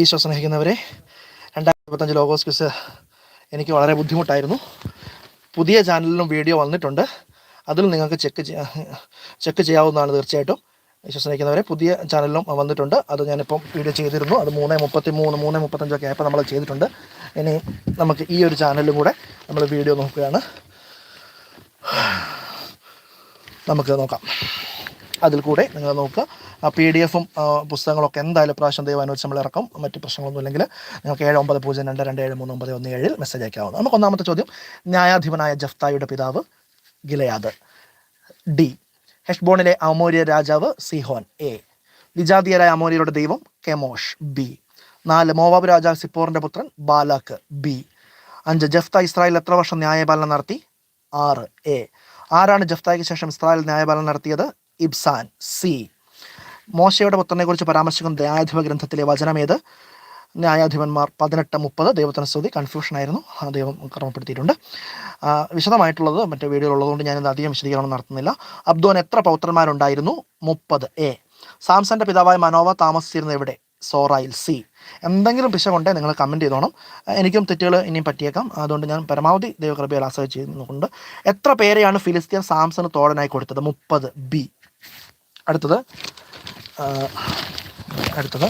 ഈശോ സ്നേഹിക്കുന്നവരെ രണ്ടായിരത്തി ഇരുപത്തഞ്ച് ലോഗോസ് ക്വിസ് എനിക്ക് വളരെ ബുദ്ധിമുട്ടായിരുന്നു. പുതിയ ചാനലിലും വീഡിയോ വന്നിട്ടുണ്ട്. അതിൽ നിങ്ങൾക്ക് ചെക്ക് ചെക്ക് ചെയ്യാവുന്നതാണ് തീർച്ചയായിട്ടും. ഈശോ സ്നേഹിക്കുന്നവരെ പുതിയ ചാനലിലും വന്നിട്ടുണ്ട്. അത് ഞാനിപ്പം വീഡിയോ ചെയ്തിരുന്നു. അത് മൂന്ന് മുപ്പത്തി മൂന്ന് മൂന്ന് മുപ്പത്തഞ്ചൊക്കെ ആയപ്പോൾ നമ്മൾ ചെയ്തിട്ടുണ്ട്. ഇനി നമുക്ക് ഈ ഒരു ചാനലിലും കൂടെ നമ്മൾ വീഡിയോ നോക്കുകയാണ്. നമുക്ക് നോക്കാം. അതിൽ കൂടെ നിങ്ങൾ നോക്കുക. പി ഡി എഫും പുസ്തകങ്ങളൊക്കെ എന്തായാലും പ്രാവശ്യം ദൈവം നമ്മൾ ഇറക്കും. മറ്റ് പ്രശ്നങ്ങളൊന്നും ഇല്ലെങ്കിൽ നിങ്ങൾക്ക് ഏഴ് ഒമ്പത് പൂജ്യം രണ്ട് രണ്ട് ഏഴ് മൂന്ന് ഒമ്പത് ഒന്ന് ഏഴിൽ മെസ്സേജ് അയക്കാവുന്നു നമുക്ക് ഒന്നാമത്തെ ചോദ്യം ന്യായാധിപനായ ജഫ്തായുടെ പിതാവ് ഗിലയാദ്. ഡി ഹെഷ്ബോണിലെ അമോര്യ രാജാവ് സിഹോൻ. എ വിജാതീയരായ അമോര്യരുടെ ദൈവം കെമോഷ്. ബി നാല് മോവാബ് രാജാവ് സിപ്പോറിന്റെ പുത്രൻ ബാലാക്ക്. ബി അഞ്ച് ജഫ്ത ഇസ്രായേൽ എത്ര വർഷം ന്യായപാലനം നടത്തി? ആറ് എ ആരാണ് ജഫ്തായ്ക്ക് ശേഷം ഇസ്രായേൽ ന്യായപാലനം നടത്തിയത്? ഇബ്സാൻ. സി മോശയുടെ പുത്രനെക്കുറിച്ച് പരാമർശിക്കുന്ന ന്യായാധിപ ഗ്രന്ഥത്തിലെ വചനമേത് ന്യായാധിപന്മാർ പതിനെട്ട് മുപ്പത് ദൈവത്തിന് സ്തുതി കൺഫ്യൂഷൻ ആയിരുന്നു. ദൈവം ക്രമപ്പെടുത്തിയിട്ടുണ്ട്. വിശദമായിട്ടുള്ളത് മറ്റേ വീഡിയോ ഉള്ളതുകൊണ്ട് ഞാനിത് അധികം വിശദീകരണം നടത്തുന്നില്ല. അബ്ദോൻ എത്ര പൗത്രന്മാരുണ്ടായിരുന്നു? മുപ്പത് എ. സാംസന്റെ പിതാവായ മനോവ താമസിച്ചിരുന്ന എവിടെ? സോറായിൽ സി. എന്തെങ്കിലും പിശകുണ്ടേ നിങ്ങൾ കമന്റ് ചെയ്തോണം. എനിക്കും തെറ്റുകൾ ഇനിയും പറ്റിയേക്കാം. അതുകൊണ്ട് ഞാൻ പരമാവധി ദൈവകൃപയിൽ ആശ്രയിച്ച് ചെയ്യുന്നുണ്ട് എത്ര പേരെയാണ് ഫിലിസ്തീൻ സാംസന് തോടനായി കൊടുത്തത്? മുപ്പത് ബി. അടുത്തത്. അടുത്തത്.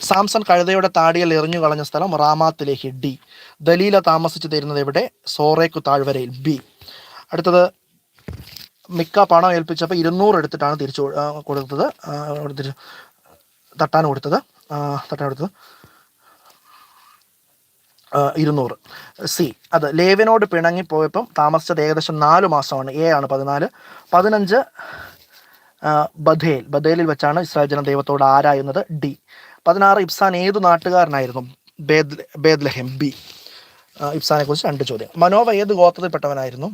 സാംസൺ കഴുതയുടെ താടിയിൽ എറിഞ്ഞു കളഞ്ഞ സ്ഥലം റാമാത്തിലേക്ക് ഡി. ദലീല താമസിച്ചു തരുന്നത് എവിടെ? സോറേക്കു താഴ്വരയിൽ ബി. അടുത്തത് മിക്ക പണം ഏൽപ്പിച്ചപ്പോൾ ഇരുന്നൂറ് എടുത്തിട്ടാണ് തിരിച്ചു കൊടുത്തത്. തട്ടാൻ കൊടുത്തത്. തട്ടാൻ കൊടുത്തത്. ഇരുന്നൂറ്. സി. അത് ലേവിനോട് പിണങ്ങിപ്പോയപ്പം താമസിച്ചത് ഏകദേശം നാല് മാസമാണ്. എ ആണ് പതിനാല്. പതിനഞ്ച് ബഥേൽ. ബഥേലിൽ വെച്ചാണ് ഇസ്രായേൽ ജനം ദൈവത്തോട് ആരായുന്നത്? ഡി. പതിനാറ് ഇബ്സാൻ ഏതു നാട്ടുകാരനായിരുന്നു? ബേദ് ബേദ്ലഹെം. ബി. ഇബ്സാനെ കുറിച്ച് രണ്ട് ചോദ്യം. മനോവ ഏത് ഗോത്രത്തിൽപ്പെട്ടവനായിരുന്നു?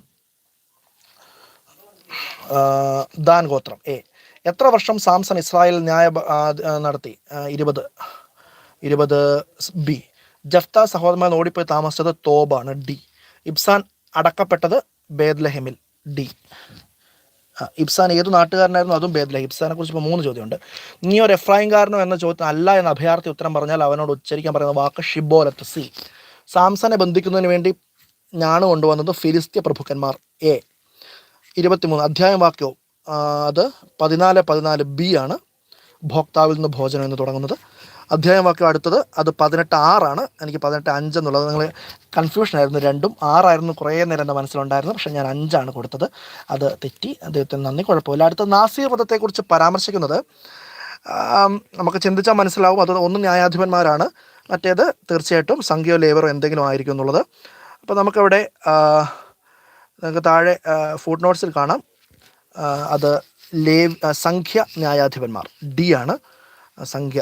ദാൻ ഗോത്രം. എ. എത്ര വർഷം സാംസൺ ഇസ്രായേൽ ന്യായ നടത്തി? ഇരുപത്. ഇരുപത് ബി. ജഫ്ത സഹോദരന്മാർ ഓടിപ്പോയി താമസിച്ചത് തോബാണ്. ഡി. ഇബ്സാൻ അടക്കപ്പെട്ടത് ബേദ്ലഹെമിൽ. ഡി. ഇബ്സാൻ ഏത് നാട്ടുകാരനായിരുന്നു? അതും ഭേദമില്ല. ഇബ്സാനെ കുറിച്ച് ഇപ്പോൾ മൂന്ന് ചോദ്യമുണ്ട്. നീ ഒരു എഫ്രായിംകാരനോ എന്ന ചോദ്യത്തിന് അല്ല എന്ന അഭയാർത്ഥി ഉത്തരം പറഞ്ഞാൽ അവനോട് ഉച്ചരിക്കാൻ പറയുന്ന വാക്ക് ഷിബോലത്ത് സി. സാംസനെ ബന്ധിക്കുന്നതിന് വേണ്ടി ഞാണ് കൊണ്ടുവന്നത് ഫിലിസ്ത്യ പ്രഭുക്കന്മാർ. എ. ഇരുപത്തിമൂന്ന്. അധ്യായം വാക്യവും. അത് പതിനാല് പതിനാല് ബി ആണ്. ഭോക്താവിൽ നിന്ന് ഭോജനം എന്ന് തുടങ്ങുന്നത്. അധ്യായം വാക്യം അടുത്തത് അത് പതിനെട്ട് ആറാണ്. എനിക്ക് പതിനെട്ട് അഞ്ച് എന്നുള്ളത്. നിങ്ങൾ കൺഫ്യൂഷൻ ആയിരുന്നു രണ്ടും. ആറായിരുന്നു കുറേ നേരം എന്റെ മനസ്സിലുണ്ടായിരുന്നു പക്ഷേ ഞാൻ അഞ്ചാണ് കൊടുത്തത്. അത് തെറ്റി. അദ്ദേഹത്തിന് നന്ദി. കുഴപ്പമില്ല. അടുത്ത നാസീർ പദത്തെക്കുറിച്ച് പരാമർശിക്കുന്നത്. നമുക്ക് ചിന്തിച്ചാൽ മനസ്സിലാവും. അത് ഒന്ന് ന്യായാധിപന്മാരാണ്. മറ്റേത് തീർച്ചയായിട്ടും സംഖ്യയോ ലേബറോ എന്തെങ്കിലും ആയിരിക്കും എന്നുള്ളത്. അപ്പോൾ നമുക്കവിടെ നിങ്ങൾക്ക് താഴെ ഫുഡ് നോട്ട്സിൽ കാണാം. അത് ലേ സംഖ്യ ന്യായാധിപന്മാർ. ഡി ആണ്. സംഖ്യ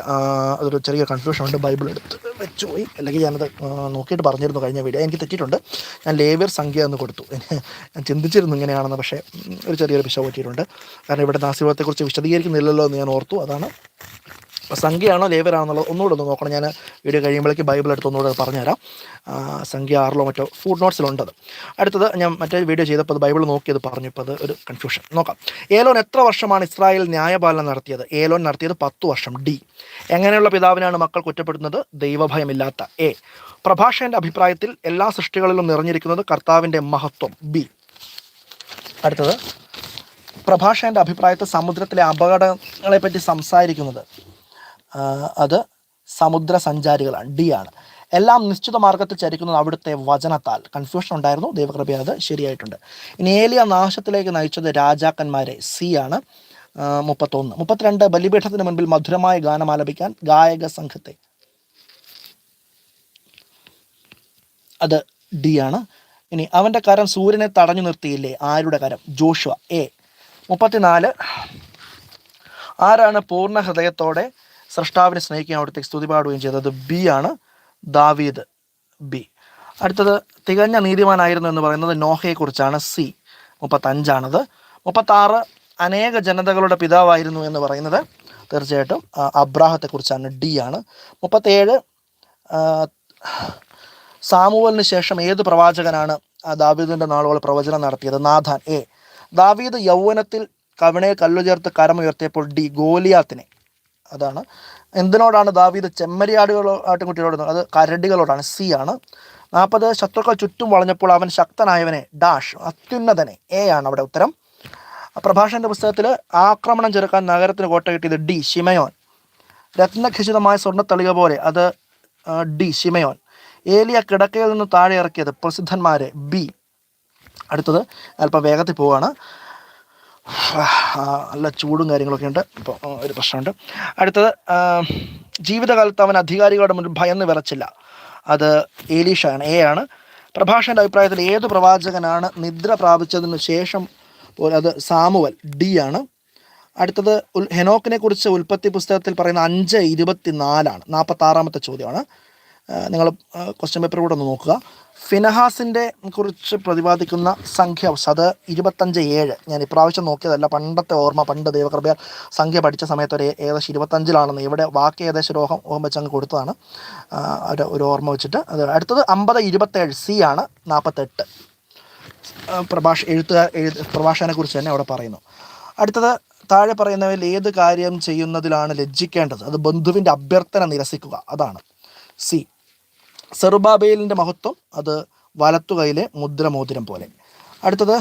അതൊരു ചെറിയ കൺഫ്യൂഷൻ ഉണ്ട്. ബൈബിൾ എടുത്ത് വെച്ചു പോയി. അല്ലെങ്കിൽ ഞാനത് നോക്കിയിട്ട് പറഞ്ഞിരുന്നു കഴിഞ്ഞ വീഡിയോ എനിക്ക് തെറ്റിയിട്ടുണ്ട്. ഞാൻ ലേവിയർ സംഖ്യ എന്ന് കൊടുത്തു. ഞാൻ ചിന്തിച്ചിരുന്നു ഇങ്ങനെയാണെന്ന്. പക്ഷേ ഒരു ചെറിയൊരു പിശ പറ്റിയിട്ടുണ്ട്. കാരണം ഇവിടെ നാസിബത്തെക്കുറിച്ച് വിശദീകരിക്കുന്നില്ലല്ലോ എന്ന് ഞാൻ ഓർത്തു. അതാണ് സംഖ്യയാണോ ലേബറാണെന്നുള്ളത് ഒന്നുകൂടെ ഒന്ന് നോക്കണം. ഞാൻ വീഡിയോ കഴിയുമ്പോഴേക്ക് ബൈബിൾ എടുത്ത് ഒന്നുകൂടെ പറഞ്ഞുതരാം. സംഖ്യ ആറിലോ മറ്റോ ഫുഡ് നോട്ട്സിലുണ്ടത് അടുത്തത് ഞാൻ മറ്റേ വീഡിയോ ചെയ്തപ്പോൾ അത് ബൈബിൾ നോക്കിയത് പറഞ്ഞു. ഇപ്പോൾ അത് ഒരു കൺഫ്യൂഷൻ നോക്കാം. ഏലോൻ എത്ര വർഷമാണ് ഇസ്രായേൽ ന്യായപാലനം നടത്തിയത്? ഏലോൻ നടത്തിയത് പത്ത് വർഷം. ഡി. എങ്ങനെയുള്ള പിതാവിനാണ് മക്കൾ കുറ്റപ്പെടുന്നത് ദൈവഭയമില്ലാത്ത. എ. പ്രഭാഷകന്റെ അഭിപ്രായത്തിൽ എല്ലാ സൃഷ്ടികളിലും നിറഞ്ഞിരിക്കുന്നത് കർത്താവിന്റെ മഹത്വം. ബി. അടുത്തത്. പ്രഭാഷകന്റെ അഭിപ്രായത്തിൽ സമുദ്രത്തിലെ അപകടങ്ങളെപ്പറ്റി സംസാരിക്കുന്നത്. അത് സമുദ്ര സഞ്ചാരികളാണ് ഡി ആണ്. എല്ലാം നിശ്ചിത മാർഗത്തിൽ ചരിക്കുന്നത് അവിടുത്തെ വചനത്താൽ. കൺഫ്യൂഷൻ ഉണ്ടായിരുന്നു. ദൈവകൃപ അത് ശരിയായിട്ടുണ്ട്. ഇനി ഏലിയ നാശത്തിലേക്ക് നയിച്ചത് രാജാക്കന്മാരെ. സി ആണ് മുപ്പത്തൊന്ന്. മുപ്പത്തിരണ്ട് ബലിപീഠത്തിന് മുൻപിൽ മധുരമായ ഗാനം ആലപിക്കാൻ ഗായക സംഘത്തെ. അത് ഡി ആണ്. ഇനി അവന്റെ കരം സൂര്യനെ തടഞ്ഞു നിർത്തിയില്ലേ? ആരുടെ കരം? ജോഷുവ. എ. മുപ്പത്തിനാല്. ആരാണ് പൂർണ ഹൃദയത്തോടെ സൃഷ്ടാവിനെ സ്നേഹിക്കുകയും അവിടുത്തെ സ്തുതി പാടുകയും ചെയ്തത് ബി ആണ്. ദാവീദ് ബി. അടുത്തത് തികഞ്ഞ നീതിമാനായിരുന്നു എന്ന് പറയുന്നത് നോഹയെക്കുറിച്ചാണ് സി. മുപ്പത്തഞ്ചാണത്. മുപ്പത്താറ് അനേക ജനതകളുടെ പിതാവായിരുന്നു എന്ന് പറയുന്നത് തീർച്ചയായിട്ടും അബ്രാഹത്തെ അബ്രാഹത്തെക്കുറിച്ചാണ് ഡി ആണ്. മുപ്പത്തേഴ് സാമുവലിന് ശേഷം ഏത് പ്രവാചകനാണ് ദാവീദിന്റെ നാളുകൾ പ്രവചനം നടത്തിയത്? Nathan A. ദാവീദ് യൗവനത്തിൽ കവിണയെ കല്ലു ചേർത്ത് കരമുയർത്തിയപ്പോൾ ഡി ഗോലിയാത്തിനെ. അതാണ്. എന്തിനോടാണ് ദാവീദ് ചെമ്മരിയാടുകളോ ആട്ടിൻകുട്ടികളോട് അത് കരടികളോടാണ്. സി ആണ്. നാൽപ്പത് ശത്രുക്കൾ ചുറ്റും വളഞ്ഞപ്പോൾ അവൻ ശക്തനായവനെ ഡാഷ് അത്യുന്നതനെ എ ആണ് അവിടെ ഉത്തരം. പ്രഭാഷണന്റെ പുസ്തകത്തിൽ ആക്രമണം ചെറുക്കാൻ നഗരത്തിന് കോട്ട കിട്ടിയത് ഡി ഷിമയോൻ രത്നഖചിതമായ സ്വർണത്തളിക പോലെ അത് ഡി ഷിമയോൻ ഏലിയ കിടക്കയിൽ നിന്ന് താഴെ ഇറക്കിയത് പ്രസിദ്ധന്മാരെ ബി. അടുത്തത് അല്പം വേഗത്തിൽ പോവുകയാണ്. നല്ല ചൂടും കാര്യങ്ങളൊക്കെ ഉണ്ട്. ഇപ്പോൾ ഒരു പ്രശ്നമുണ്ട്. അടുത്തത് ജീവിതകാലത്ത് അവൻ അധികാരികളുടെ മുന്നിൽ ഭയന്ന് വിറച്ചില്ല. അത് ഏലീഷാണ് എ ആണ്. പ്രഭാഷന്റെ അഭിപ്രായത്തിൽ ഏത് പ്രവാചകനാണ് നിദ്ര പ്രാപിച്ചതിന് ശേഷം അത് സാമുവൽ ഡി ആണ്. അടുത്തത് ഹെനോക്കിനെ കുറിച്ച് ഉൽപ്പത്തി പുസ്തകത്തിൽ പറയുന്ന അഞ്ച് ഇരുപത്തിനാലാണ് നാൽപ്പത്തി ആറാമത്തെ ചോദ്യമാണ്. നിങ്ങൾ ക്വസ്റ്റ്യൻ പേപ്പർ കൂടെ ഒന്ന് നോക്കുക. ഫിനഹാസിന്റെ കുറിച്ച് പ്രതിപാദിക്കുന്ന സംഖ്യ അത് ഇരുപത്തഞ്ച് ഏഴ്. ഞാൻ ഇപ്രാവശ്യം നോക്കിയതല്ല പണ്ടത്തെ ഓർമ്മ പണ്ട് ദൈവകൃപയാൽ സംഖ്യ പഠിച്ച സമയത്ത് ഒരു ഏകദേശം ഇരുപത്തഞ്ചിലാണെന്ന്. ഇവിടെ വാക്ക് ഏകദേശം ഒരു ഓഹം വെച്ച് അങ്ങ് കൊടുത്തതാണ്. ഒരു ഒരു ഓർമ്മ വെച്ചിട്ട് അത് അടുത്തത് അമ്പത് ഇരുപത്തേഴ് സി ആണ് നാൽപ്പത്തെട്ട് പ്രഭാഷ എഴുത്തുകാർ എഴുത്ത് പ്രഭാഷകനെ കുറിച്ച് തന്നെ അവിടെ പറയുന്നു. അടുത്തത് താഴെ പറയുന്നവയിൽ ഏത് കാര്യം ചെയ്യുന്നതിലാണ് ലജ്ജിക്കേണ്ടത്? അത് ബന്ധുവിന്റെ അഭ്യർത്ഥന നിരസിക്കുക അതാണ്. സി. സെറുബാബേലിന്റെ മഹത്വം അത് വലത്തുകൈയിലെ മുദ്രമോതിരം പോലെ. അടുത്തത്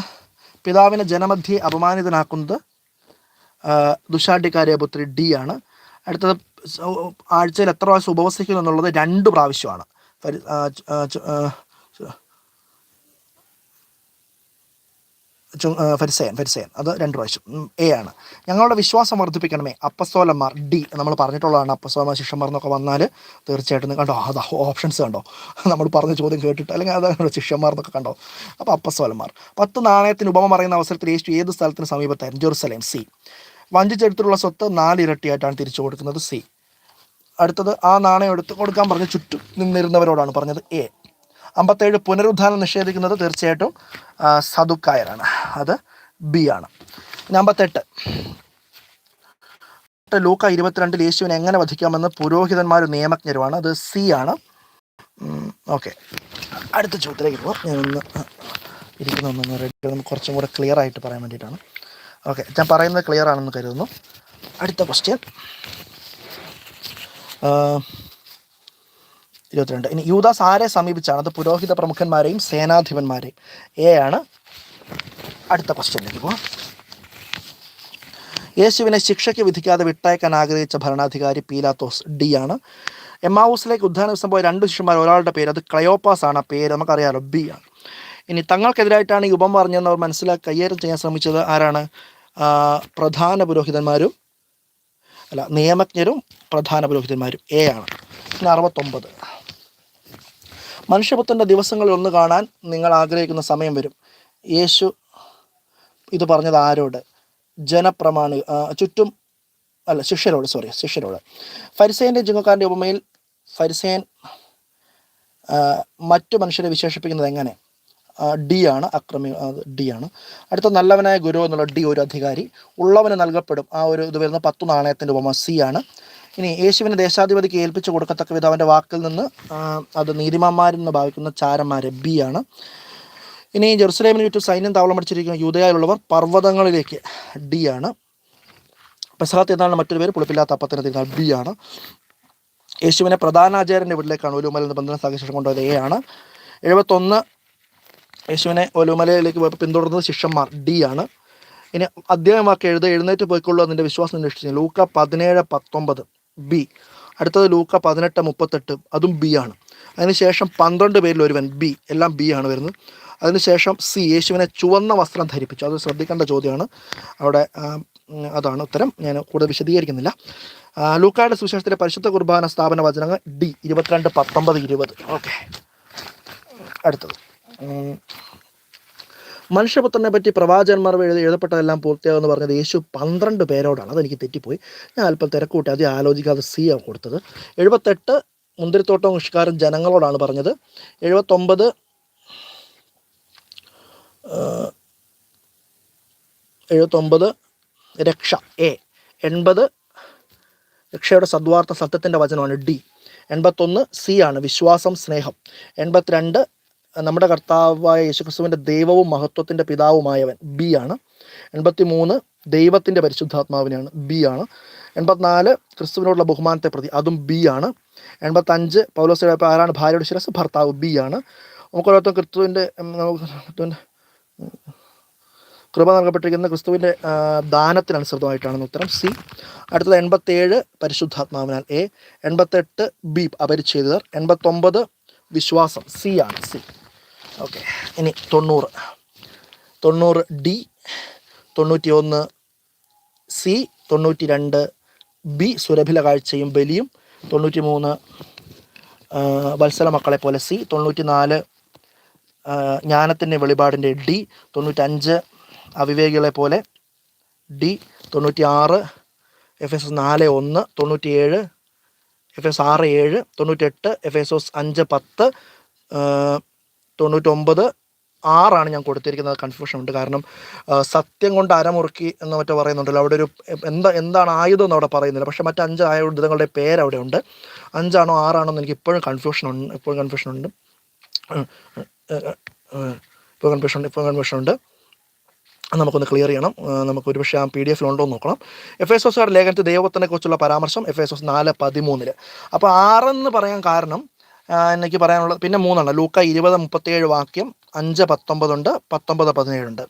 പിതാവിനെ ജനമധ്യെ അപമാനിതനാക്കുന്നത് ആ, ദുശാഠ്യക്കാരിയ പുത്രി ഡി ആണ്. അടുത്തത് ആഴ്ചയിൽ എത്ര പ്രാവശ്യം ഉപവസിക്കുന്നു എന്നുള്ളത് രണ്ട് പ്രാവശ്യമാണ് ഫരി- ആ, ച- ആ, ച- ആ, ച- ചു- ആ, ഫരിസയൻ ഫരിസയൻ. അത് രണ്ട് പ്രാവശ്യം. എ ആണ്. ഞങ്ങളുടെ വിശ്വാസം വർദ്ധിപ്പിക്കണമേ. അപ്പസ്തോലന്മാർ ഡി നമ്മൾ പറഞ്ഞിട്ടുള്ളതാണ്. അപ്പസ്തോലന്മാർ ശിഷ്യന്മാർ എന്നൊക്കെ വന്നാൽ തീർച്ചയായിട്ടും കണ്ടോ? അത് ഓപ്ഷൻസ് കണ്ടോ? നമ്മൾ പറഞ്ഞ ചോദ്യം കേട്ടിട്ട് അല്ലെങ്കിൽ അത് ശിഷ്യന്മാർ എന്നൊക്കെ കണ്ടോ? അപ്പോൾ അപ്പസ്തോലന്മാർ. പത്ത് നാണയത്തിന് ഉപമ പറയുന്ന അവസരത്തിൽ യേശു ഏത് സ്ഥലത്തിന് സമീപത്തായിരുന്നു? ജെറുസലേം സി വഞ്ചിച്ചെടുത്തിട്ടുള്ള സ്വത്ത് നാലിരട്ടിയായിട്ടാണ് തിരിച്ചു കൊടുക്കുന്നത് സി അടുത്തത് ആ നാണയം എടുത്ത് കൊടുക്കാൻ പറഞ്ഞ് ചുറ്റും നിന്നിരുന്നവരോടാണ് പറഞ്ഞത് എ അമ്പത്തേഴ് പുനരുദ്ധാനം നിഷേധിക്കുന്നത് തീർച്ചയായിട്ടും ആ, സദുക്കായരാണ് അത് ബി ആണ്. അമ്പത്തെട്ട്. ലൂക്ക ഇരുപത്തിരണ്ടിൽ യേശുവിനെ എങ്ങനെ വധിക്കാമെന്ന് പുരോഹിതന്മാർ നിയമജ്ഞരുമാണ്. അത് സി ആണ്. ഓക്കെ. അടുത്ത ചോദ്യത്തിലേക്ക് പോകാം ഞാൻ ഒന്ന് ഒന്നൊന്ന് റെഡി കുറച്ചും കൂടെ ക്ലിയർ ആയിട്ട് പറയാൻ വേണ്ടിയിട്ടാണ്. ഓക്കെ ഞാൻ പറയുന്നത് ക്ലിയർ ആണെന്ന് കരുതുന്നു. അടുത്ത ക്വസ്റ്റ്യൻ ഇരുപത്തിരണ്ട്. ഇനി യൂദാസ് ആരെ സമീപിച്ചാണ്? അത് പുരോഹിത പ്രമുഖന്മാരെയും സേനാധിപന്മാരെയും. എ ആണ് അടുത്ത ക്വസ്റ്റ്യനിലേക്ക് പോവാം. യേശുവിനെ ശിക്ഷയ്ക്ക് വിധിക്കാതെ വിട്ടയക്കാൻ ആഗ്രഹിച്ച ഭരണാധികാരി പീലാത്തോസ് ഡി ആണ്. എമ്മാവൂസിലേക്ക് ഉദ്ധാന ദിവസം പോയ രണ്ട് ശിഷ്യന്മാർ ഒരാളുടെ പേര് അത് ക്ലയോപ്പാസ് ആണ്. പേര് നമുക്കറിയാലോ ബി ആണ്. ഇനി തങ്ങൾക്കെതിരായിട്ടാണ് ഈ ഉപം പറഞ്ഞെന്ന് അവർ മനസ്സിലാക്കി കയ്യേറ്റം ചെയ്യാൻ ശ്രമിച്ചത് ആരാണ്? പ്രധാന പുരോഹിതന്മാരും അല്ല നിയമജ്ഞരും പ്രധാന പുരോഹിതന്മാരും. എ ആണ്. പിന്നെ അറുപത്തൊമ്പത്. മനുഷ്യപുത്രന്റെ ദിവസങ്ങളിൽ ഒന്ന് കാണാൻ നിങ്ങൾ ആഗ്രഹിക്കുന്ന സമയം വരും. യേശു ഇത് പറഞ്ഞത് ആരോട്? ജനപ്രമാണി ചുറ്റും അല്ല ശിഷ്യരോട് സോറി ശിഷ്യരോട്. ഫരിസേന്റെ ജിങ്ങക്കാരന്റെ ഉപമയിൽ ഫരിസേൻ മറ്റു മനുഷ്യരെ വിശേഷിപ്പിക്കുന്നത് എങ്ങനെ? ഡി ആണ് അക്രമി ഡി ആണ്. അടുത്ത നല്ലവനായ ഗുരു എന്നുള്ള ഡി ഒരു അധികാരി. ഉള്ളവന് നൽകപ്പെടും. ആ ഒരു ഇത് വരുന്ന പത്തു നാണയത്തിന്റെ ഉപമ സി ആണ്. ഇനി യേശുവിനെ ദേശാധിപതിക്ക് ഏൽപ്പിച്ചു കൊടുക്കത്തക്ക വിധം അവന്റെ വാക്കിൽ നിന്ന് അത് നീതിമാന്മാരെന്ന് ഭാവിക്കുന്ന ചാരന്മാരെ ബി ആണ്. ഇനി ജെറുസലേമിന് ചുറ്റും സൈന്യം താവളമടിച്ചിരിക്കുന്ന യുദ്ധയായുള്ളവർ പർവതങ്ങളിലേക്ക് ഡി ആണ്. പെസഹ തിരുനാളിന് മറ്റൊരു പേര് പുളിപ്പില്ലാത്ത അപ്പത്തിന് തിരുനാൾ ബി ആണ്. യേശുവിനെ പ്രധാനാചാര്യന്റെ വീട്ടിലേക്കാണ് ഒലുമല നിബന്ധന സാഹചര്യം കൊണ്ടുപോയത് എ ആണ്. എഴുപത്തൊന്ന് യേശുവിനെ ഒലുമലയിലേക്ക് പോയപ്പോൾ പിന്തുടർന്നത് ശിഷ്യന്മാർ ഡി ആണ്. ഇനി അധ്യായമാക്കി എഴുത എഴുന്നേറ്റ് പോയിക്കൊള്ളൂ അതിന്റെ വിശ്വാസം അന്വേഷിച്ചു ലൂക്ക പതിനേഴ് പത്തൊമ്പത്. ബി അടുത്തത് ലൂക്ക പതിനെട്ട് മുപ്പത്തെട്ട്. അതും ബി ആണ്. അതിനുശേഷം പന്ത്രണ്ട് പേരിൽ ഒരുവൻ ബി എല്ലാം ബി ആണ് വരുന്നത്. അതിനുശേഷം സി യേശുവിനെ ചുവന്ന വസ്ത്രം ധരിപ്പിച്ചു. അത് ശ്രദ്ധിക്കേണ്ട ചോദ്യമാണ്. അവിടെ അതാണ് ഉത്തരം. ഞാൻ കൂടുതൽ വിശദീകരിക്കുന്നില്ല. ലൂക്കായുടെ സുവിശേഷത്തിലെ പരിശുദ്ധ കുർബാന സ്ഥാപന വചനങ്ങൾ ഡി ഇരുപത്തിരണ്ട് പത്തൊമ്പത് ഇരുപത്. ഓക്കെ അടുത്തത്. മനുഷ്യപുത്രനെ പറ്റി പ്രവാചകന്മാർ എഴുതി എഴുതപ്പെട്ടതെല്ലാം പൂർത്തിയാകുമെന്ന് പറഞ്ഞത് യേശു പന്ത്രണ്ട് പേരോടാണ്. അതെനിക്ക് തെറ്റിപ്പോയി. ഞാൻ അല്പം തിരക്കൂട്ടി അത് ആലോചിക്കാതെ സി ആണ് കൊടുത്തത്. എഴുപത്തെട്ട് മുന്തിരിത്തോട്ടം കൃഷിക്കാരും ജനങ്ങളോടാണ് പറഞ്ഞത്. എഴുപത്തൊമ്പത് എഴുപത്തൊമ്പത് രക്ഷ എ. എൺപത് രക്ഷയുടെ സദ്വാർത്ഥ സത്യത്തിന്റെ വചനമാണ് ഡി. എൺപത്തൊന്ന് സി ആണ് വിശ്വാസം സ്നേഹം. എൺപത്തിരണ്ട് നമ്മുടെ കർത്താവായ യേശുക്രിസ്തുവിന്റെ ദൈവവും മഹത്വത്തിന്റെ പിതാവുമായവൻ ബി ആണ്. എൺപത്തി മൂന്ന് ദൈവത്തിന്റെ പരിശുദ്ധാത്മാവിനെയാണ് ബി ആണ്. എൺപത്തിനാല് ക്രിസ്തുവിനോടുള്ള ബഹുമാനത്തെ പ്രതി അതും ബി ആണ്. എൺപത്തഞ്ച് പൗലോസ് ആരാണ് ഭാര്യയുടെ ശിരസ് ഭർത്താവ് ബി ആണ്. നമുക്ക് നമുക്ക് ക്രിസ്തുവിന്റെ കൃപ നൽകപ്പെട്ടിരിക്കുന്ന ക്രിസ്തുവിന്റെ ദാനത്തിനനുസൃതമായിട്ടാണ് ഉത്തരം സി. അടുത്തത് എൺപത്തേഴ് പരിശുദ്ധാത്മാവിനാൽ എ. എൺപത്തെട്ട് ബി അപരിച്ഛേദിതർ. എൺപത്തൊമ്പത് വിശ്വാസം സി ആണ് സി. ഓക്കെ. ഇനി തൊണ്ണൂറ്. തൊണ്ണൂറ് ഡി തൊണ്ണൂറ്റി ഒന്ന് സി തൊണ്ണൂറ്റി രണ്ട് ബി സുരഭില കാഴ്ചയും ബലിയും തൊണ്ണൂറ്റി മൂന്ന് വത്സല മക്കളെ പോലെ സി തൊണ്ണൂറ്റി നാല് ജ്ഞാനത്തിന്റെ വെളിപാടിന്റെ ഡി തൊണ്ണൂറ്റഞ്ച് അവിവേകികളെ പോലെ ഡി തൊണ്ണൂറ്റി ആറ് എഫ് എസ് നാല് ഒന്ന് തൊണ്ണൂറ്റിയേഴ് എഫ് എസ് ആറ് ഏഴ് തൊണ്ണൂറ്റെട്ട് എഫ് എസ് എസ് അഞ്ച് പത്ത് തൊണ്ണൂറ്റൊമ്പത് ആറാണ് ഞാൻ കൊടുത്തിരിക്കുന്നത്. കൺഫ്യൂഷൻ ഉണ്ട്. കാരണം സത്യം കൊണ്ട് അരമുറുക്കി എന്ന് മറ്റോ പറയുന്നുണ്ടല്ലോ. അവിടെ ഒരു എന്താ എന്താണ് ആയുധം എന്ന് അവിടെ പറയുന്നില്ല. പക്ഷേ മറ്റ് അഞ്ച് ആയുധങ്ങളുടെ പേര് അവിടെ ഉണ്ട്. അഞ്ചാണോ ആറാണോ എന്ന് എനിക്ക് ഇപ്പോഴും കൺഫ്യൂഷൻ ഉണ്ട്. ഇപ്പോഴും കൺഫ്യൂഷൻ ഉണ്ട്. ഇപ്പോൾ കൺഫ്യൂഷൻ ഉണ്ട്. ഇപ്പോൾ കൺഫ്യൂഷൻ ഉണ്ട്. നമുക്കൊന്ന് ക്ലിയർ ചെയ്യണം. നമുക്ക് ഒരുപക്ഷെ ആ പി ഡി എഫിൽ ഉണ്ടോ എന്ന് നോക്കണം. എഫ് എസ് എസ് ലേഖനത്തിൽ ദൈവത്തിനെ കുറിച്ചുള്ള പരാമർശം എഫ് എസ് എസ് നാല് പതിമൂന്നിൽ. അപ്പോൾ ആറെന്ന് പറയാൻ കാരണം എനിക്ക് പറയാനുള്ളത് പിന്നെ മൂന്നാണ് ലൂക്ക ഇരുപത് മുപ്പത്തിയേഴ് വാക്യം അഞ്ച് പത്തൊമ്പതുണ്ട് പത്തൊമ്പത് പതിനേഴുണ്ട്.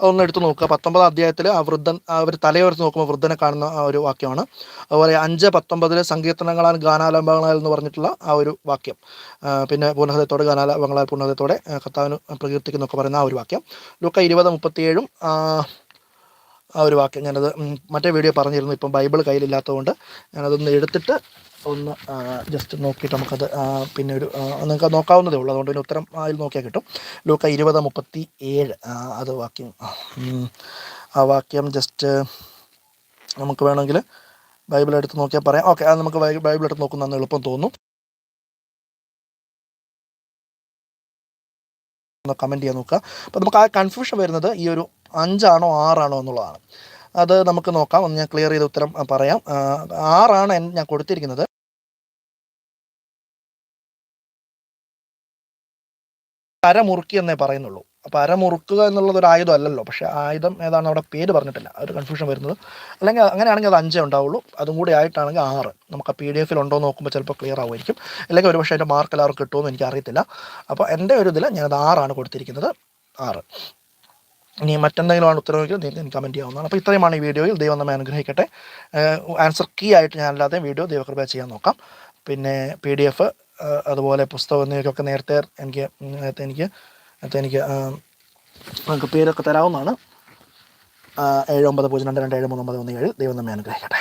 അതൊന്ന് എടുത്ത് നോക്കുക. പത്തൊമ്പത് അധ്യായത്തിൽ ആ വൃദ്ധൻ അവർ തലയോർത്ത് നോക്കുമ്പോൾ വൃദ്ധനെ കാണുന്ന ആ ഒരു വാക്യമാണ്. അതുപോലെ അഞ്ച് പത്തൊമ്പതിൽ സങ്കീർത്തനങ്ങളാൽ ഗാനാലംബങ്ങളാൽ എന്ന് പറഞ്ഞിട്ടുള്ള ആ ഒരു വാക്യം. പിന്നെ പൂർണഹൃദയത്തോടെ ഗാനാലംബങ്ങളാൽ പൂർണഹൃദയത്തോടെ കർത്താവിന് പ്രകീർത്തിക്കുന്നൊക്കെ പറയുന്ന ആ ഒരു വാക്യം. ലൂക്ക ഇരുപത് മുപ്പത്തിയേഴും ആ, ഒരു വാക്യം ഞാനത് മറ്റേ വീഡിയോ പറഞ്ഞിരുന്നു. ഇപ്പം ബൈബിൾ കയ്യിലില്ലാത്തതുകൊണ്ട് ഞാനതൊന്ന് എടുത്തിട്ട് ഒന്ന് ജസ്റ്റ് നോക്കിയിട്ട് നമുക്കത് പിന്നെ ഒരു നിങ്ങൾക്ക് നോക്കാവുന്നതേ ഉള്ളൂ. അതുകൊണ്ട് ഉത്തരം അതിൽ നോക്കിയാൽ കിട്ടും. ലൂക്ക ഇരുപത് മുപ്പത്തി ഏഴ് അത് വാക്യം ആ വാക്യം ജസ്റ്റ് നമുക്ക് വേണമെങ്കിൽ ബൈബിൾ എടുത്ത് നോക്കിയാൽ പറയാം. ഓക്കെ അത് നമുക്ക് ബൈബിൾ എടുത്ത് നോക്കുന്ന എളുപ്പം തോന്നും. കമന്റ് ചെയ്യാൻ നോക്കുക. അപ്പോൾ നമുക്ക് ആ കൺഫ്യൂഷൻ വരുന്നത് ഈ ഒരു അഞ്ചാണോ ആറാണോ എന്നുള്ളതാണ്. അത് നമുക്ക് നോക്കാം. ഒന്ന് ഞാൻ ക്ലിയർ ചെയ്ത ഉത്തരം പറയാം. ആറാണ് ഞാൻ കൊടുത്തിരിക്കുന്നത്. അരമുറുക്കി എന്നേ പറയുന്നുള്ളൂ. അപ്പോൾ അരമുറുക്കുക എന്നുള്ളത് ഒരു ആയുധം അല്ലല്ലോ. പക്ഷേ ആയുധം ഏതാണ് അവിടെ പേര് പറഞ്ഞിട്ടില്ല. ഒരു കൺഫ്യൂഷൻ വരുന്നത്. അല്ലെങ്കിൽ അങ്ങനെയാണെങ്കിൽ അത് അഞ്ചേ ഉണ്ടാവുള്ളൂ. അതും കൂടി ആയിട്ടാണെങ്കിൽ ആറ്. നമുക്ക് ആ പി ഡി എഫിൽ ഉണ്ടോ എന്ന് നോക്കുമ്പോൾ ചിലപ്പോൾ ക്ലിയർ ആവുമായിരിക്കും. അല്ലെങ്കിൽ ഒരു പക്ഷേ അതിന്റെ മാർക്ക് എല്ലാവർക്കും കിട്ടുമെന്ന് എനിക്ക് അറിയത്തില്ല അപ്പോൾ എന്റെ ഒരു ഇതിൽ ഞാനത് ആറാണ് കൊടുത്തിരിക്കുന്നത്. ആറ്. ഇനി മറ്റെന്തെങ്കിലും ആണ് ഉത്തരവെങ്കിൽ നിങ്ങൾക്ക് കമന്റ് ചെയ്യാവുന്നതാണ്. അപ്പോൾ ഇത്രയുമാണ് ഈ വീഡിയോയിൽ ദൈവം നമ്മെ അനുഗ്രഹിക്കട്ടെ. ആൻസർ കീ ആയിട്ട് ഞാൻ അല്ലാതെ വീഡിയോ ദൈവകൃപ ചെയ്യാൻ നോക്കാം. പിന്നെ പി ഡി എഫ് അതുപോലെ പുസ്തകം എന്നിവയ്ക്കൊക്കെ നേരത്തെ എനിക്ക് നേരത്തെ എനിക്ക് നേരത്തെ എനിക്ക് നിങ്ങൾക്ക് പേരൊക്കെ തരാവുന്നതാണ്. ഏഴ് ഒമ്പത് പൂജ്യം രണ്ട് രണ്ട് ഏഴ് മൂന്ന് ഒമ്പത് ഒന്ന് ഏഴ് ദൈവം നമ്മെ അനുഗ്രഹിക്കട്ടെ.